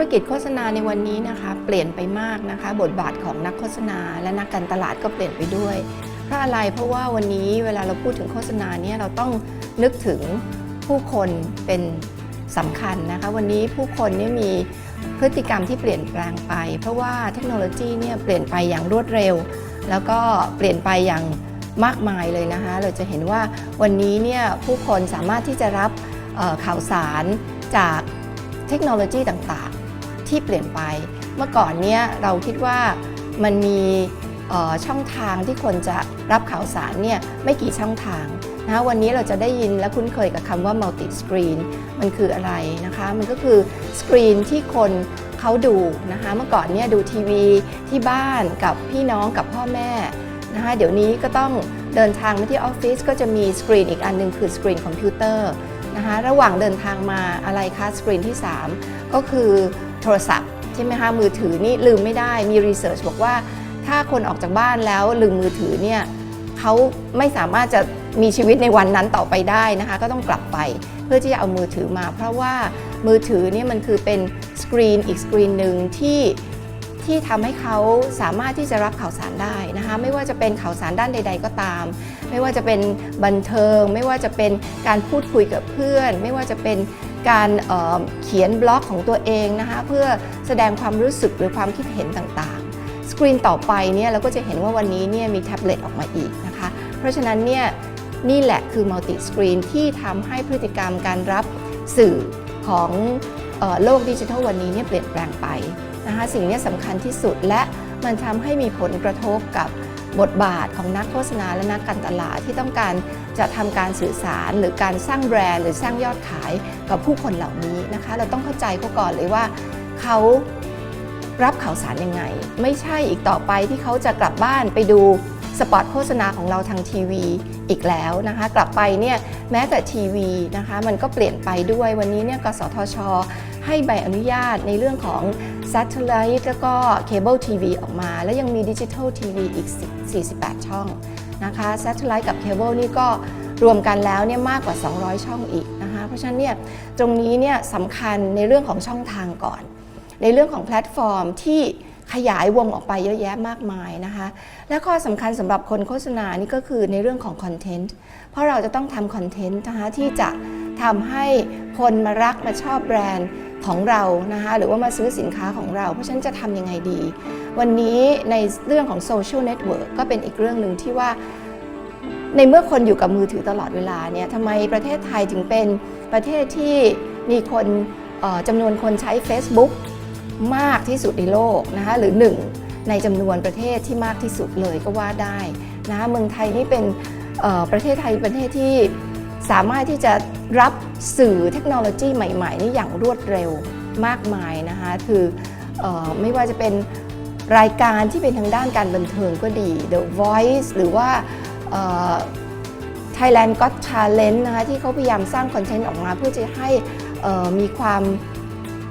ธุรกิจโฆษณาในวันนี้นะคะเปลี่ยนไปมากนะคะ บทบาทของนักโฆษณา และนักการตลาดก็เปลี่ยนไปด้วย เพราะอะไรเพราะว่าวันนี้เวลาเราพูดถึงโฆษณาเนี่ยเราต้องนึกถึงผู้คนเป็นสำคัญนะคะ วันนี้ผู้คนเนี่ยมีพฤติกรรมที่เปลี่ยนแปลงไป เพราะว่าเทคโนโลยีเนี่ยเปลี่ยนไปอย่างรวดเร็ว แล้วก็เปลี่ยนไปอย่างมากมายเลยนะคะ เราจะเห็นว่าวันนี้เนี่ยผู้คนสามารถที่จะรับข่าวสารจากเทคโนโลยีต่าง ที่เปลี่ยนไป เมื่อก่อนเนี่ยเราคิดว่ามันมีช่องทางที่คนจะรับข่าวสารเนี่ยไม่กี่ช่องทางนะคะวันนี้เราจะได้ยินและคุ้นเคยกับคำว่า multi screen มันคืออะไรนะคะ มันก็คือสกรีนที่คนเขาดูนะคะเมื่อก่อนเนี่ยดูทีวีที่บ้านกับพี่น้องกับพ่อแม่นะคะเดี๋ยวนี้ก็ต้องเดินทางมาที่ออฟฟิศก็จะมีสกรีนอีกอันหนึงคือสกรีนคอมพิวเตอร์นะคะระหว่างเดินทางมาอะไรคะสกรีนที่ 3 ก็คือ โทรศัพท์ ใช่ไหมคะมือถือนี่ลืมไม่ได้มีรีเสิร์ชบอกว่า ถ้าคนออกจากบ้านแล้วลืมมือถือเนี่ยเขาไม่สามารถจะมีชีวิตในวันนั้นต่อไปได้นะคะ ก็ต้องกลับไปเพื่อที่จะเอามือถือมา เพราะว่ามือถือเนี่ยมันคือเป็นสกรีนอีกสกรีนหนึ่งที่ที่ทำให้เขาสามารถที่จะรับข่าวสารได้นะคะไม่ว่าจะเป็นข่าวสารด้านใด ๆ ก็ตาม ไม่ว่าจะเป็นบันเทิง ไม่ว่าจะเป็นการพูดคุยกับเพื่อน ไม่ว่าจะเป็น การเเขียนบล็อกของตัวเองนะคะเพื่อแสดงความรู้สึกหรือความคิดเห็นต่างๆ สกรีนต่อไปเนี่ยเราก็จะเห็นว่าวันนี้เนี่ยมีแท็บเล็ตออกมาอีกนะคะเพราะฉะนั้นเนี่ยนี่แหละคือมัลติสกรีนที่ทำให้พฤติกรรมการรับสื่อของออโลกดิจิทัลวันนี้เนี่ยเปลี่ยนแปลงไปนะคะสิ่งนี้สำคัญที่สุดและมันทำให้มีผลกระทบกับ บทบาทของนักโฆษณาและนักการตลาดที่ต้องการจะทำการสื่อสาร หรือการสร้างแบรนด์หรือสร้างยอดขายกับผู้คนเหล่านี้นะคะ เราต้องเข้าใจเขาก่อนเลยว่าเขารับข่าวสารยังไง ไม่ใช่อีกต่อไปที่เขาจะกลับบ้านไปดูสปอตโฆษณาของเราทางทีวีอีกแล้วนะคะ กลับไปเนี่ยแม้แต่ทีวีนะคะ มันก็เปลี่ยนไปด้วยวันนี้เนี่ยกสทช ให้ใบอนุญาตในเรื่องของ Satellite แล้วก็เคเบิลทีวีออกมา แล้วยังมีดิจิทัลทีวีอีก 48 ช่องนะคะ Satellite กับเคเบิลนี่ก็รวมกันแล้วเนี่ยมากกว่า 200 ช่องอีกนะคะเพราะฉะนั้นเนี่ยตรงนี้เนี่ยสำคัญในเรื่องของช่องทางก่อน ในเรื่องของแพลตฟอร์มที่ขยายวงออกไปเยอะแยะมากมายนะคะ และข้อสำคัญสำหรับคนโฆษณานี่ก็คือในเรื่องของคอนเทนต์ เพราะเราจะต้องทำคอนเทนต์นะคะที่จะทำให้คนมารักมาชอบแบรนด์ ของเรานะคะหรือว่ามาซื้อสินค้าของเรา เพราะฉะนั้นจะทำยังไงดี วันนี้ในเรื่องของโซเชียลเน็ตเวิร์กก็เป็นอีกเรื่องหนึ่งที่ว่า ในเมื่อคนอยู่กับมือถือตลอดเวลาเนี่ยทำไมประเทศไทยถึงเป็นประเทศที่มีคนจำนวนคนใช้ Facebook มากที่สุดในโลกนะคะหรือหนึ่งในจำนวนประเทศที่มากที่สุดเลยก็ว่าได้นะคะเมืองไทยนี่เป็นประเทศไทยประเทศที่ สามารถที่จะรับสื่อเทคโนโลยีใหม่ๆนี่อย่างรวดเร็วมากมายนะคะคือออไม่ว่าจะเป็นรายการที่เป็นทางด้านการบันเทิงก็ดี The Voice หรือว่า Thailand Got Talent นะคะที่เขาพยายามสร้างคอนเทนต์ออกมาเพื่อจะให้มีความ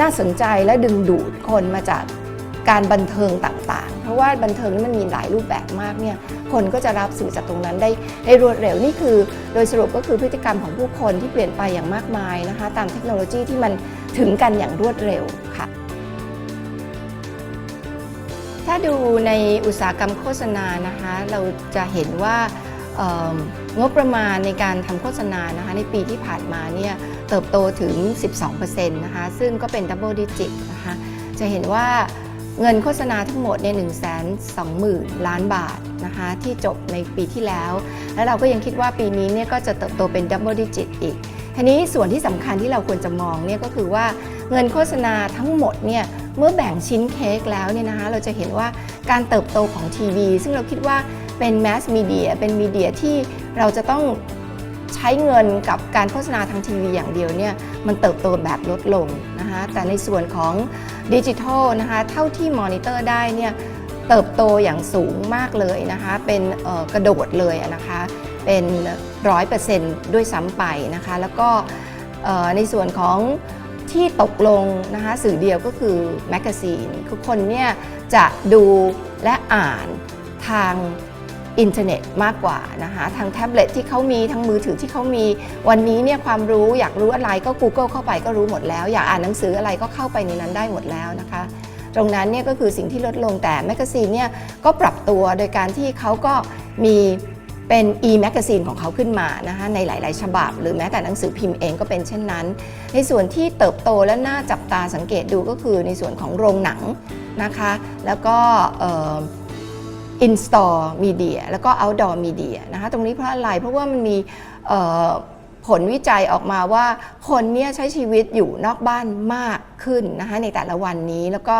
น่าสนใจและดึงดูดคนมาจาก การบันเทิงต่างๆ เพราะว่าบันเทิงนี่มันมีหลายรูปแบบมากเนี่ยคนก็จะรับสื่อจากตรงนั้นได้ได้รวดเร็วนี่คือ โดยสรุปก็คือพฤติกรรมของผู้คนที่เปลี่ยนไปอย่างมากมายนะคะ ตามเทคโนโลยีที่มันถึงกันอย่างรวดเร็วค่ะถ้าดูในอุตสาหกรรมโฆษณานะคะ เราจะเห็นว่างบประมาณในการทำโฆษณานะคะ ในปีที่ผ่านมาเนี่ยเติบโตถึง 12%นะคะ ซึ่งก็เป็นดับเบิลดิจิตนะคะ จะเห็นว่า เงินโฆษณาทั้งหมดเนี่ย1 2 0 0 0 0ล้านบาทนะคะที่จบในปีที่แล้ว แล้วเราก็ยังคิดว่าปีนี้เนี่ยก็จะเติบโตเป็นดับเบิลดิจิตอีกทีนี้ส่วนที่สำคัญที่เราควรจะมองเนี่ยก็คือว่าเงินโฆษณาทั้งหมดเนี่ยเมื่อแบ่งชิ้นเค้กแล้วเนี่ยนะคะเราจะเห็นว่าการเติบโตของทีวีซึ่งเราคิดว่าเป็นแมสมีเดียเป็นมีเดียที่เราจะต้องใช้เงินกับการโฆษณาทางทีวีอย่างเดียวเนี่ยมันเติบโตแบบลดลง นะคะแต่ในส่วนของดิจิทัลนะคะเท่าที่มอนิเตอร์ได้เนี่ยเติบโตอย่างสูงมากเลยนะคะเป็นกระโดดเลยนะคะเป็นร้อยเปอร์เซนต์ด้วยซ้ำไปนะคะแล้วก็ในส่วนของที่ตกลงนะคะสื่อเดียวก็คือแมกกาซีนคือคนเนี่ยจะดูและอ่านทาง อินเทอร์เน็ตมากกว่านะคะทางแท็บเล็ตที่เขามีทั้งมือถือที่เขามี วันนี้เนี่ยความรู้อยากรู้อะไรก็ Google เข้าไปก็รู้หมดแล้ว อยากอ่านหนังสืออะไรก็เข้าไปในนั้นได้หมดแล้วนะคะ ตรงนั้นเนี่ยก็คือสิ่งที่ลดลงแต่แมกกาซีนเนี่ยก็ปรับตัวโดยการที่เขาก็มีเป็น e-magazine ของเขาขึ้นมานะคะในหลาย ๆ ฉบับ หรือแม้แต่หนังสือพิมพ์เองก็เป็นเช่นนั้น ในส่วนที่เติบโตและน่าจับตาสังเกตดูก็คือในส่วนของโรงหนังนะคะ แล้วก็ in-store media แล้วก็ outdoor media นะคะตรงนี้เพราะอะไรเพราะว่ามันมีผลวิจัยออกมาว่าคนเนี่ยใช้ชีวิตอยู่นอกบ้านมากขึ้นนะคะในแต่ละวันนี้แล้วก็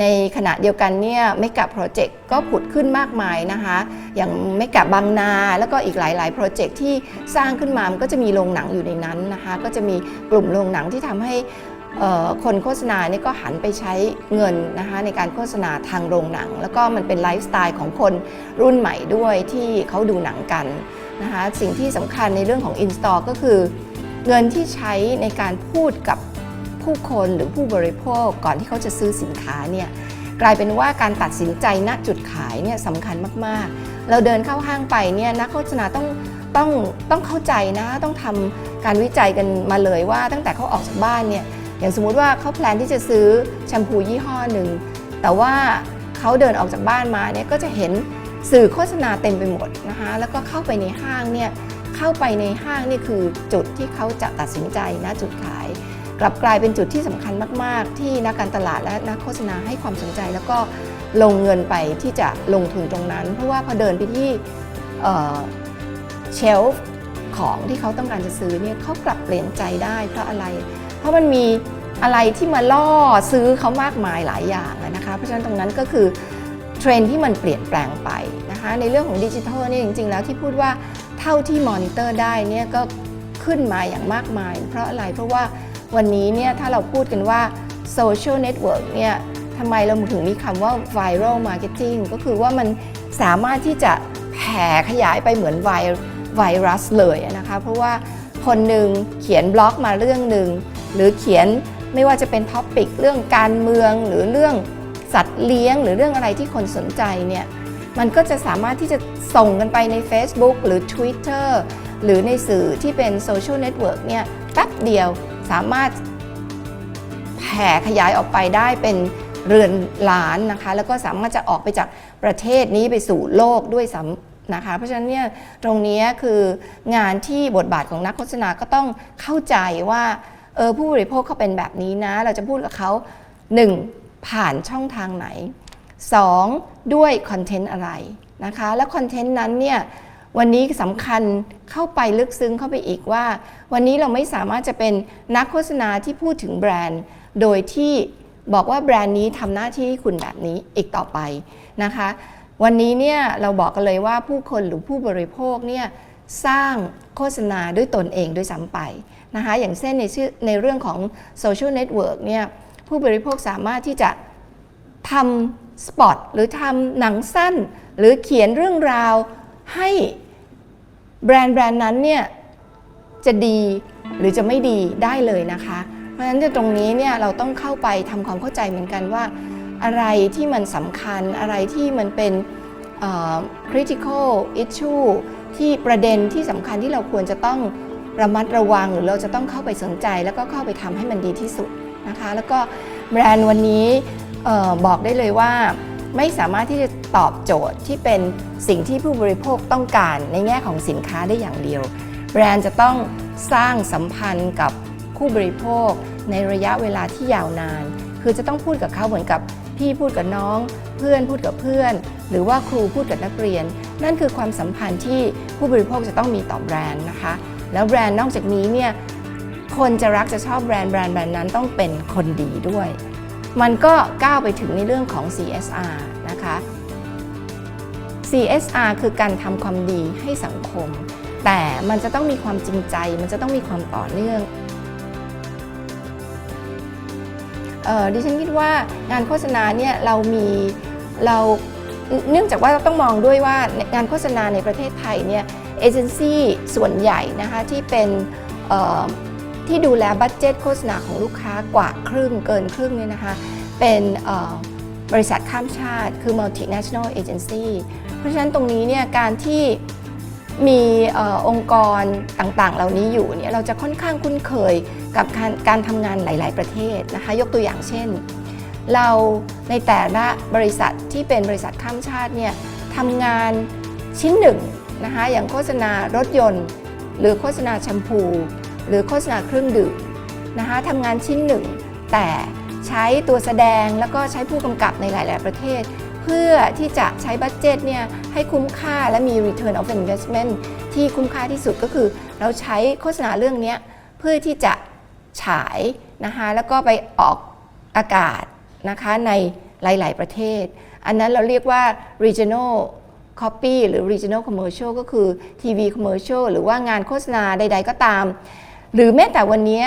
ในขณะเดียวกันเนี่ยไม่กับโปรเจกต์ก็ผุดขึ้นมากมายนะคะอย่างไม่กับางนาแล้วก็อีกหลาย ๆ โปรเจกต์ที่สร้างขึ้นมามันก็จะมีโรงหนังอยู่ในนั้นนะคะก็จะมีกลุ่มโรงหนังที่ทำให้ คนโฆษณาเนี่ยก็หันไปใช้เงินนะคะในการโฆษณาทางโรงหนัง แล้วก็มันเป็นไลฟ์สไตล์ของคนรุ่นใหม่ด้วยที่เขาดูหนังกันนะคะสิ่งที่สำคัญในเรื่องของ In-Store ก็คือ เงินที่ใช้ในการพูดกับผู้คนหรือผู้บริโภคก่อนที่เขาจะซื้อสินค้าเนี่ยกลายเป็นว่าการตัดสินใจณจุดขายเนี่ยสำคัญมากๆ เราเดินเข้าห้างไปเนี่ยนักโฆษณาต้องต้องต้องเข้าใจนะ ต้องทำการวิจัยกันมาเลยว่าตั้งแต่เขาออกจากบ้านเนี่ย อย่างสมมุติว่าเขาแพลนที่จะซื้อแชมพูยี่ห้อหนึ่งแต่ว่าเขาเดินออกจากบ้านมาเนี่ยก็จะเห็นสื่อโฆษณาเต็มไปหมดนะคะแล้วก็เข้าไปในห้างเนี่ยเข้าไปในห้างนี่คือจุดที่เขาจะตัดสินใจนะจุดขาย กลับกลายเป็นจุดที่สำคัญมาก ๆ ที่นักการตลาดและนักโฆษณาให้ความสนใจ แล้วก็ลงเงินไปที่จะลงทุนตรงนั้น เพราะว่าพอเดินไปที่เชลฟ์ของที่เขาต้องการจะซื้อเนี่ยเขากลับเปลี่ยนใจได้เพราะอะไร เพราะมันมีอะไรที่มาล่อซื้อเขามากมายหลายอย่างนะคะ เพราะฉะนั้นตรงนั้นก็คือเทรนที่มันเปลี่ยนแปลงไปนะคะในเรื่องของดิจิทัลเนี่ยจริงๆ แล้วที่พูดว่าเท่าที่มอนิเตอร์ได้เนี่ยก็ขึ้นมาอย่างมากมาย เพราะอะไรเพราะว่าวันนี้เนี่ยถ้าเราพูดกันว่าโซเชียลเน็ตเวิร์กเนี่ยทำไมเราถึงมีคำว่า viral marketing ก็คือว่ามันสามารถที่จะแผ่ขยายไปเหมือนไวรัสเลยนะคะ เพราะว่าคนหนึ่งเขียนบล็อกมาเรื่องหนึ่ง หรือเขียนไม่ว่าจะเป็นท็อปิกเรื่องการเมืองหรือเรื่องสัตว์เลี้ยง หรือเรื่องอะไรที่คนสนใจเนี่ยมันก็จะสามารถที่จะส่งกันไปใน Facebook หรือ Twitter หรือในสื่อที่เป็นโซเชียลเน็ตเวิร์กเนี่ยแป๊บเดียวสามารถแผ่ขยายออกไปได้เป็นเรือนล้านนะคะ แล้วก็สามารถจะออกไปจากประเทศนี้ไปสู่โลกด้วยซ้ำนะคะ เพราะฉะนั้นเนี่ยตรงนี้คืองานที่บทบาทของนักโฆษณาก็ต้องเข้าใจว่า เออผู้บริโภคเขาเป็นแบบนี้นะ เราจะพูดกับเขา 1. ผ่านช่องทางไหน 2. ด้วยคอนเทนต์อะไรนะคะ และคอนเทนต์นั้นเนี่ยวันนี้สำคัญเข้าไปลึกซึ้งเข้าไปอีกว่า วันนี้เราไม่สามารถจะเป็นนักโฆษณาที่พูดถึงแบรนด์ โดยที่บอกว่าแบรนด์นี้ทำหน้าที่ให้คุณแบบนี้อีกต่อไปนะคะ วันนี้เนี่ยเราบอกกันเลยว่าผู้คนหรือผู้บริโภคเนี่ยสร้างโฆษณาด้วยตนเองด้วยซ้ำไป นะคะอย่างเช่นในชื่อในเรื่องของโซเชียลเน็ตเวิร์กเนี่ยผู้บริโภคสามารถที่จะทำสปอตหรือทำหนังสั้น หรือเขียนเรื่องราวให้แบรนด์แบรนด์นั้นเนี่ยจะดีหรือจะไม่ดีได้เลยนะคะ เพราะฉะนั้นตรงนี้เนี่ยเราต้องเข้าไปทำความเข้าใจเหมือนกันว่า อะไรที่มันสำคัญอะไรที่มันเป็น critical issue ที่ประเด็นที่สำคัญที่เราควรจะต้อง ระมัดระวังหรือเราจะต้องเข้าไปสนใจ แล้วก็เข้าไปทำให้มันดีที่สุดนะคะ แล้วก็แบรนด์วันนี้บอกได้เลยว่าไม่สามารถที่จะตอบโจทย์ที่เป็นสิ่งที่ผู้บริโภคต้องการในแง่ของสินค้าได้อย่างเดียว แบรนด์จะต้องสร้างสัมพันธ์กับผู้บริโภค ในระยะเวลาที่ยาวนาน คือจะต้องพูดกับเขาเหมือนกับพี่พูดกับน้อง เพื่อนพูดกับเพื่อน หรือว่าครูพูดกับนักเรียน นั่นคือความสัมพันธ์ที่ผู้บริโภคจะต้องมีต่อแบรนด์นะคะ แล้วแบรนด์นอกจากนี้เนี่ยคนจะรักจะชอบแบรนด์แบรนด์แบรนด์นั้นต้องเป็นคนดีด้วย มันก็ก้าวไปถึงในเรื่องของ CSR นะคะ CSR คือการทำความดีให้สังคม แต่มันจะต้องมีความจริงใจ มันจะต้องมีความต่อเนื่องเออดิฉันคิดว่างานโฆษณาเนี่ยเรามีเราเนื่องจากว่าเราต้องมองด้วยว่างานโฆษณาในประเทศไทยเนี่ย เอเจนซี่ส่วนใหญ่นะคะที่เป็นที่ดูแลบัตเจตโฆษณาของลูกค้ากว่าครึ่งเกินครึ่งเนี่ยนะคะเป็นบริษัทข้ามชาติคือ multinational agency เพราะฉะนั้นตรงนี้เนี่ยการที่มีอองค์กรต่างๆ เหล่านี้อยู่เนี่ยเราจะค่อนข้างคุ้นเคยกับการการทำงานหลาย ๆ ประเทศนะคะยกตัวอย่างเช่น เราในแต่ละบริษัทที่เป็นบริษัทข้ามชาติเนี่ยทำงานชิ้นหนึ่ง นะคะอย่างโฆษณารถยนต์ หรือโฆษณาแชมพู หรือโฆษณาเครื่องดื่มนะคะทำงานชิ้นหนึ่ง แต่ใช้ตัวแสดงแล้วก็ใช้ผู้กำกับในหลาย ๆ ประเทศ เพื่อที่จะใช้บัตเจตเนี่ยให้คุ้มค่าและมี return of investment ที่คุ้มค่าที่สุดก็คือ เราใช้โฆษณาเรื่องนี้เพื่อที่จะฉายนะคะแล้วก็ไปออกอากาศนะคะในหลาย ๆ ประเทศ อันนั้นเราเรียกว่า regional copy หรือ regional commercial ก็คือ TV commercial หรือว่างานโฆษณาใด ๆ ก็ตาม หรือแม้แต่วันนี้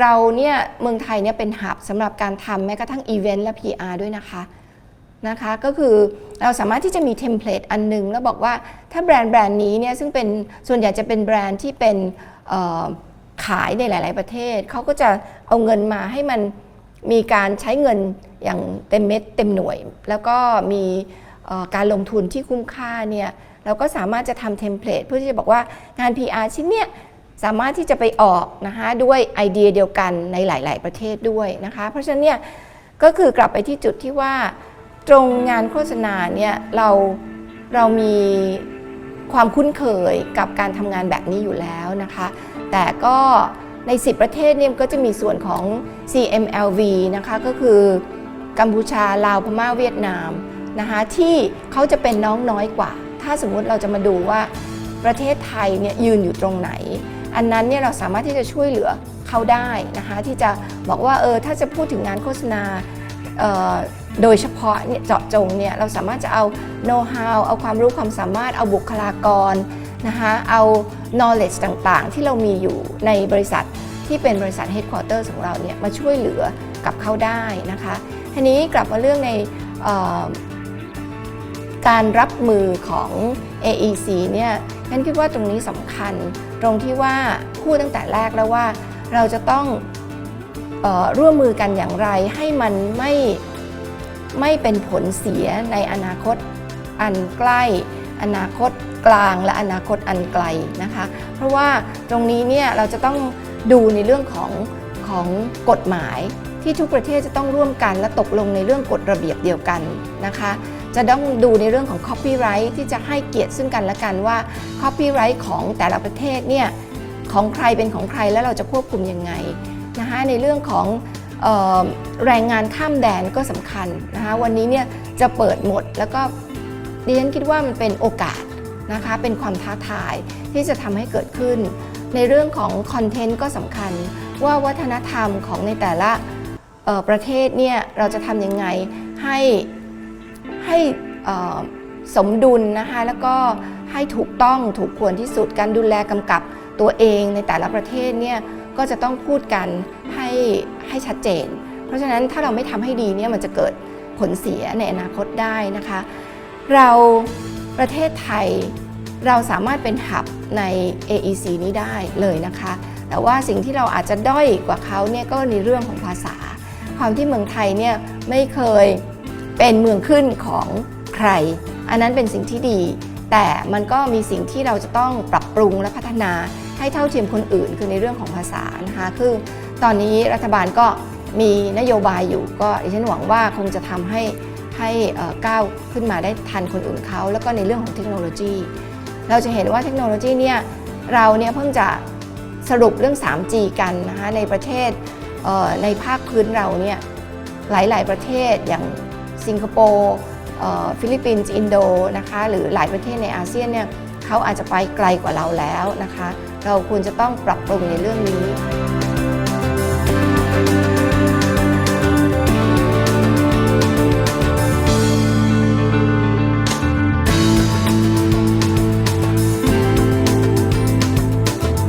เราเนี่ยเมืองไทยเนี่ยเป็นหับสำหรับการทำแม้กระทั่งอีเวนต์และ PR ด้วยนะคะนะคะก็คือเราสามารถที่จะมีเทมเพลตอันหนึง แล้วบอกว่าถ้าแบรนด์แบรนด์นี้เนี่ยซึ่งเป็นส่วนใหญ่จะเป็นแบรนด์ที่เป็นขายในหลาย ๆ ประเทศ เขาก็จะเอาเงินมาให้มันมีการใช้เงินอย่างเต็มเม็ดเต็มหน่วย แล้วก็มี การลงทุนที่คุ้มค่าเนี่ยเราก็สามารถจะทำเทมเพลตเพื่อที่จะบอกว่างาน PR ชิ้นเนี้ยสามารถที่จะไปออกนะคะด้วยไอเดียเดียวกันในหลาย ๆ ประเทศด้วยนะคะ เพราะฉะนั้นเนี่ยก็คือกลับไปที่จุดที่ว่า ตรงงานโฆษณาเนี่ยเราเรามีความคุ้นเคยกับการทำงานแบบนี้อยู่แล้วนะคะ แต่ก็ใน 10 ประเทศเนี่ยก็จะมีส่วนของ CMLV นะคะก็คือกัมพูชาลาวพม่าเวียดนาม นะคะที่เขาจะเป็นน้องน้อยกว่า ถ้าสมมุติเราจะมาดูว่าประเทศไทยเนี่ยยืนอยู่ตรงไหน อันนั้นเนี่ยเราสามารถที่จะช่วยเหลือเขาได้นะคะที่จะบอกว่าเออถ้าจะพูดถึงงานโฆษณาโดยเฉพาะเนี่ยเจาะจงเนี่ยเราสามารถจะเอาโน้ต how เอาความรู้ความสามารถเอาบุคลากรนะคะเอา knowledge ต่างๆ ที่เรามีอยู่ในบริษัทที่เป็นบริษัท headquarters ของเราเนี่ยมาช่วยเหลือกับเขาได้นะคะทีนี้กลับมาเรื่องใน การรับมือของ AEC เนี่ยฉันคิดว่าตรงนี้สำคัญ ตรงที่ว่าพูดตั้งแต่แรกแล้วว่า เราจะต้องออร่วมมือกันอย่างไรให้มันไม่ไม่เป็นผลเสียในอนาคตอันใกล้ อนาคตกลางและอนาคตอันไกลนะคะ เพราะว่าตรงนี้เนี่ยเราจะต้องดูในเรื่องของของกฎหมายที่ทุกประเทศจะต้องร่วมกันและตกลงในเรื่องกฎระเบียบเดียวกันนะคะ จะต้องดูในเรื่องของ copyright ที่จะให้เกียรติซึ่งกันและกันว่า copyright ของแต่ละประเทศเนี่ยของใครเป็นของใครแล้วเราจะควบคุมยังไงนะคะในเรื่องของออแรงงานข้ามแดนก็สำคัญนะคะวันนี้เนี่ยจะเปิดหมดแล้วก็ดิฉันคิดว่ามันเป็นโอกาสนะคะเป็นความท้าทายที่จะทำให้เกิดขึ้น ในเรื่องของคอนเทนต์ก็สำคัญ ว่าวัฒนธรรมของในแต่ละประเทศเนี่ยเราจะทำยังไงให้ ให้สมดุลนะคะแล้วก็ให้ถูกต้องถูกควรที่สุดการดูแลกำกับตัวเองในแต่ละประเทศเนี่ยก็จะต้องพูดกันให้ให้ชัดเจน เพราะฉะนั้นถ้าเราไม่ทำให้ดีเนี่ยมันจะเกิดผลเสียในอนาคตได้นะคะ เราประเทศไทยเราสามารถเป็นหับใน AEC นี้ได้เลยนะคะ แต่ว่าสิ่งที่เราอาจจะด้อยกว่าเขาเนี่ยก็ในเรื่องของภาษา ความที่เมืองไทยเนี่ยไม่เคย เป็นเมืองขึ้นของใคร อันนั้นเป็นสิ่งที่ดี แต่มันก็มีสิ่งที่เราจะต้องปรับปรุงและพัฒนาให้เท่าเทียมคนอื่น คือในเรื่องของภาษานะคะคือตอนนี้รัฐบาลก็มีนโยบายอยู่ก็ดิฉันหวังว่าคงจะทำให้ให้ก้าวขึ้นมาได้ทันคนอื่นเขา แล้วก็ในเรื่องของเทคโนโลยี เราจะเห็นว่าเทคโนโลยีเนี่ยเราเนี่ยเพิ่งจะสรุปเรื่อง 3G กันนะคะในประเทศในภาคพื้นเราเนี่ยหลาย ๆ ประเทศอย่าง สิงคโปร์เอ่อฟิลิปปินส์อินโดนะคะหรือหลายประเทศในอาเซียนเนี่ยเขาอาจจะไปไกลกว่าเราแล้วนะคะ เราควรจะต้องปรับปรุงในเรื่องนี้